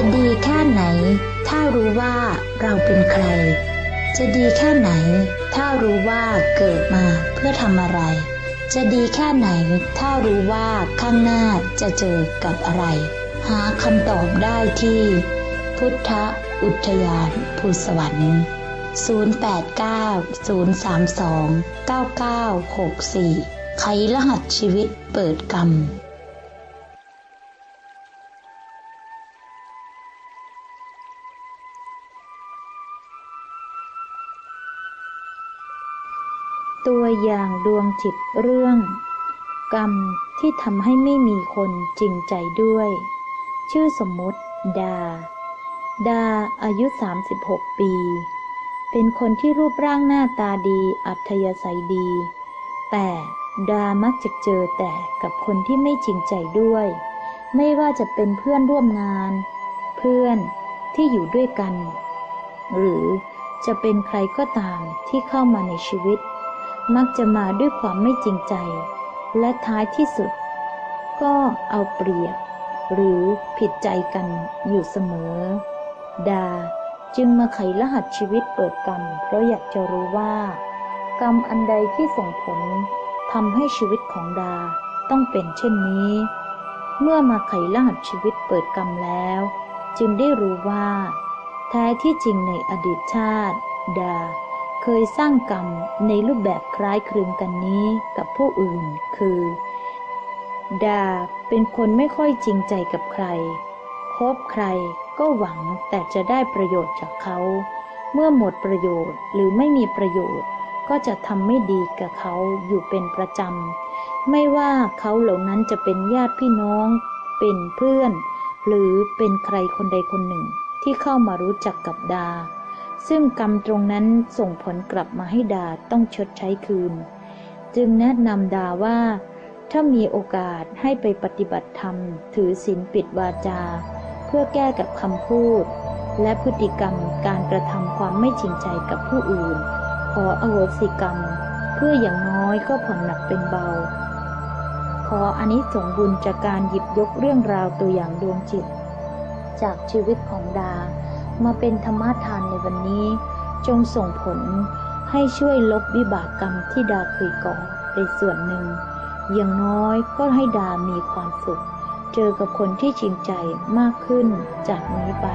จะดีแค่ไหน ถ้ารู้ว่าเราเป็นใคร จะดีแค่ไหน ถ้ารู้ว่าเกิดมาเพื่อทำอะไร จะดีแค่ไหน ถ้ารู้ว่าข้างหน้าจะเจอกับอะไร หาคำตอบได้ที่ พุทธอุทยานภูสวรรค์ 0890329964 ไขรหัสชีวิตเปิดกรรม ตัวอย่างดวงจิตเรื่อง กรรมที่ทำให้ไม่มีคนจริงใจด้วย ชื่อสมมติ ดา ดาอายุ 36 ปี เป็นคนที่รูปร่างหน้าตาดีอัธยาศัยดี แต่ดามักจะเจอแต่กับคนที่ไม่จริงใจด้วย ไม่ว่าจะเป็นเพื่อนร่วมงาน เพื่อนที่อยู่ด้วยกัน หรือจะเป็นใครก็ตามที่เข้ามาในชีวิต มักจะมาด้วยความไม่จริงใจ และท้ายที่สุด ก็เอาเปรียบ หรือผิดใจกันอยู่เสมอ ดาจึงมาไขรหัสชีวิตเปิดกรรม เพราะอยากจะรู้ว่า กรรมอันใดที่ส่งผลทำให้ชีวิตของดาต้องเป็นเช่นนี้ เมื่อมาไขรหัสชีวิตเปิดกรรมแล้ว จึงได้รู้ว่า แท้ที่จริงในอดีตชาติ ดา ยสร้างกรรมในรูปแบบคล้ายคลึงกันนี้กับผู้อื่น คือ ดาเป็นคนไม่ค่อยจริงใจกับใครคบใครก็หวังแต่จะได้ประโยชน์จากเขา เมื่อหมดประโยชน์หรือไม่มีประโยชน์ ก็จะทำไม่ดีกับเขาอยู่เป็นประจำ ไม่ว่าเขาเหล่านั้นจะเป็นญาติพี่น้อง เป็นเพื่อน หรือเป็นใครคนใดคนหนึ่งที่เข้ามารู้จักกับดา ซึ่งกรรมตรงนั้นส่งผลกลับมาให้ดาต้องชดใช้คืน จึงแนะนำดาว่า ถ้ามีโอกาสให้ไปปฏิบัติธรรม ถือศีลปิดวาจา เพื่อแก้กับคำพูด และพฤติกรรมการกระทำความไม่จริงใจกับผู้อื่น ขออโหสิกรรม เพื่ออย่างน้อยก็ผ่อนหนักเป็นเบา ขออานิสงส์บุญจากการหยิบยกเรื่องราวตัวอย่างดวงจิต จากชีวิตของดา มาเป็นธรรมทานในวันนี้ จงส่งผลให้ช่วยลบวิบากกรรมที่ดาเคยก่อในส่วนหนึ่ง อย่างน้อยก็ให้ดามีความสุข เจอกับคนที่จริงใจมากขึ้นจากนี้ไป